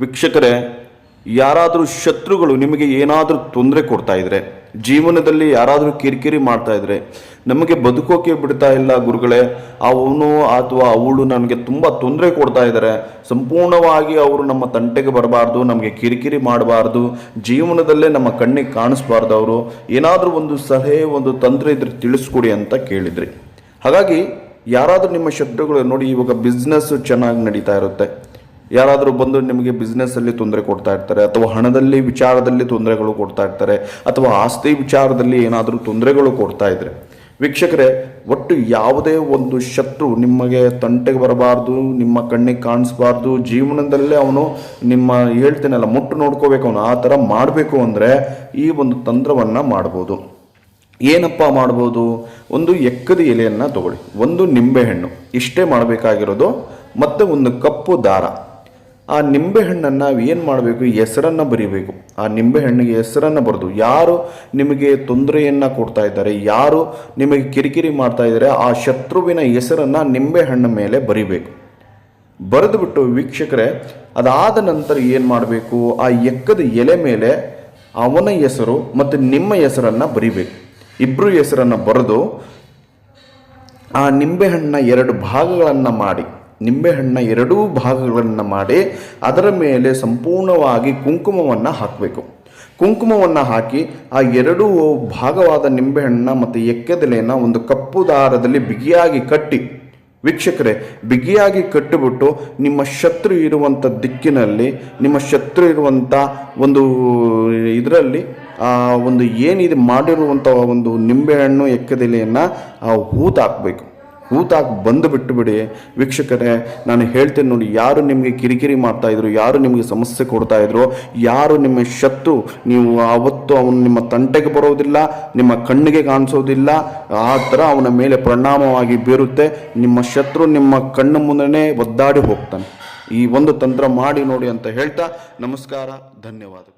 ವೀಕ್ಷಕರೇ, ಯಾರಾದರೂ ಶತ್ರುಗಳು ನಿಮಗೆ ಏನಾದರೂ ತೊಂದರೆ ಕೊಡ್ತಾ ಇದ್ರೆ, ಜೀವನದಲ್ಲಿ ಯಾರಾದರೂ ಕಿರಿಕಿರಿ ಮಾಡ್ತಾ ಇದ್ರೆ, ನಮಗೆ ಬದುಕೋಕೆ ಬಿಡ್ತಾ ಇಲ್ಲ ಗುರುಗಳೇ, ಅವನು ಅಥವಾ ಅವಳು ನನಗೆ ತುಂಬ ತೊಂದರೆ ಕೊಡ್ತಾ ಇದ್ದಾರೆ, ಸಂಪೂರ್ಣವಾಗಿ ಅವರು ನಮ್ಮ ತಂಟೆಗೆ ಬರಬಾರ್ದು, ನಮಗೆ ಕಿರಿಕಿರಿ ಮಾಡಬಾರ್ದು, ಜೀವನದಲ್ಲೇ ನಮ್ಮ ಕಣ್ಣಿಗೆ ಕಾಣಿಸ್ಬಾರ್ದು ಅವರು, ಏನಾದರೂ ಒಂದು ಸಲಹೆ, ಒಂದು ತಂತ್ರ ಇದ್ರೆ ತಿಳಿಸ್ಕೊಡಿ ಅಂತ ಕೇಳಿದ್ರಿ. ಹಾಗಾಗಿ, ಯಾರಾದರೂ ನಿಮ್ಮ ಶತ್ರುಗಳು ನೋಡಿ, ಇವಾಗ ಬಿಸ್ನೆಸ್ಸು ಚೆನ್ನಾಗಿ ನಡೀತಾ ಇರುತ್ತೆ ಯಾರಾದರೂ ಬಂದು ನಿಮಗೆ ಬಿಸ್ನೆಸ್ಸಲ್ಲಿ ತೊಂದರೆ ಕೊಡ್ತಾ ಇರ್ತಾರೆ, ಅಥವಾ ಹಣದಲ್ಲಿ ವಿಚಾರದಲ್ಲಿ ತೊಂದರೆಗಳು ಕೊಡ್ತಾ ಇರ್ತಾರೆ, ಅಥವಾ ಆಸ್ತಿ ವಿಚಾರದಲ್ಲಿ ಏನಾದರೂ ತೊಂದರೆಗಳು ಕೊಡ್ತಾ ಇದ್ರೆ, ವೀಕ್ಷಕರೇ, ಒಟ್ಟು ಯಾವುದೇ ಒಂದು ಶತ್ರು ನಿಮಗೆ ತಂಟೆಗೆ ಬರಬಾರ್ದು, ನಿಮ್ಮ ಕಣ್ಣಿಗೆ ಕಾಣಿಸ್ಬಾರ್ದು, ಜೀವನದಲ್ಲೇ ಅವನು ನಿಮ್ಮ ಹೇಳ್ತಿನಲ್ಲ, ಮುಟ್ಟು ನೋಡ್ಕೋಬೇಕು, ಅವನು ಆ ಥರ ಮಾಡಬೇಕು ಅಂದರೆ ಈ ಒಂದು ತಂತ್ರವನ್ನು ಮಾಡ್ಬೋದು. ಏನಪ್ಪ ಮಾಡ್ಬೋದು? ಒಂದು ಎಕ್ಕದ ಎಲೆಯನ್ನು ತಗೊಳ್ಳಿ, ಒಂದು ನಿಂಬೆಹಣ್ಣು, ಇಷ್ಟೇ ಮಾಡಬೇಕಾಗಿರೋದು, ಮತ್ತು ಒಂದು ಕಪ್ಪು ದಾರ. ಆ ನಿಂಬೆಹಣ್ಣನ್ನು ನಾವು ಏನು ಮಾಡಬೇಕು? ಹೆಸರನ್ನು ಬರಿಬೇಕು. ಆ ನಿಂಬೆಹಣ್ಣಿಗೆ ಹೆಸರನ್ನು ಬರೆದು, ಯಾರು ನಿಮಗೆ ತೊಂದರೆಯನ್ನು ಕೊಡ್ತಾ ಇದ್ದಾರೆ, ಯಾರು ನಿಮಗೆ ಕಿರಿಕಿರಿ ಮಾಡ್ತಾ ಇದ್ದಾರೆ, ಆ ಶತ್ರುವಿನ ಹೆಸರನ್ನು ನಿಂಬೆಹಣ್ಣ ಮೇಲೆ ಬರಿಬೇಕು. ಬರೆದುಬಿಟ್ಟು ವೀಕ್ಷಕರೇ, ಅದಾದ ನಂತರ ಏನು ಮಾಡಬೇಕು? ಆ ಎಕ್ಕದ ಎಲೆ ಮೇಲೆ ಅವನ ಹೆಸರು ಮತ್ತು ನಿಮ್ಮ ಹೆಸರನ್ನು ಬರಿಬೇಕು. ಇಬ್ಬರು ಹೆಸರನ್ನು ಬರೆದು ಆ ನಿಂಬೆಹಣ್ಣ ಎರಡು ಭಾಗಗಳನ್ನು ಮಾಡಿ. ನಿಂಬೆಹಣ್ಣ ಎರಡೂ ಭಾಗಗಳನ್ನು ಮಾಡಿ ಅದರ ಮೇಲೆ ಸಂಪೂರ್ಣವಾಗಿ ಕುಂಕುಮವನ್ನು ಹಾಕಬೇಕು. ಕುಂಕುಮವನ್ನು ಹಾಕಿ ಆ ಎರಡೂ ಭಾಗವಾದ ನಿಂಬೆಹಣ್ಣ ಮತ್ತು ಎಕ್ಕೆದೆಲೆಯನ್ನು ಒಂದು ಕಪ್ಪು ದಾರದಲ್ಲಿ ಬಿಗಿಯಾಗಿ ಕಟ್ಟಿ. ವೀಕ್ಷಕರೇ, ಬಿಗಿಯಾಗಿ ಕಟ್ಟಿಬಿಟ್ಟು ನಿಮ್ಮ ಶತ್ರು ಇರುವಂಥ ದಿಕ್ಕಿನಲ್ಲಿ, ನಿಮ್ಮ ಶತ್ರು ಇರುವಂಥ ಒಂದು ಇದರಲ್ಲಿ, ಆ ಒಂದು ಏನಿದೆ ಮಾಡಿರುವಂಥ ಒಂದು ನಿಂಬೆಹಣ್ಣು ಎಕ್ಕದೆಲೆಯನ್ನು ಆ ಹೂತಾಕಬೇಕು. ಹೂತಾಕಿ ಬಂದು ಬಿಟ್ಟು ಬಿಡಿ ವೀಕ್ಷಕರೇ, ನಾನು ಹೇಳ್ತೇನೆ ನೋಡಿ, ಯಾರು ನಿಮಗೆ ಕಿರಿಕಿರಿ ಮಾಡ್ತಾ ಇದ್ರು, ಯಾರು ನಿಮಗೆ ಸಮಸ್ಯೆ ಕೊಡ್ತಾ ಇದ್ರು, ಯಾರು ನಿಮ್ಮ ಶತ್ರು, ನೀವು ಅವತ್ತು ಅವನು ನಿಮ್ಮ ತಂಟೆಗೆ ಬರೋದಿಲ್ಲ, ನಿಮ್ಮ ಕಣ್ಣಿಗೆ ಕಾಣಿಸೋದಿಲ್ಲ, ಆ ಥರ ಅವನ ಮೇಲೆ ಪರಿಣಾಮವಾಗಿ ಬೀರುತ್ತೆ, ನಿಮ್ಮ ಶತ್ರು ನಿಮ್ಮ ಕಣ್ಣು ಮುಂದೆನೇ ಒದ್ದಾಡಿ ಹೋಗ್ತಾನೆ. ಈ ಒಂದು ತಂತ್ರ ಮಾಡಿ ನೋಡಿ ಅಂತ ಹೇಳ್ತಾ, ನಮಸ್ಕಾರ, ಧನ್ಯವಾದಗಳು.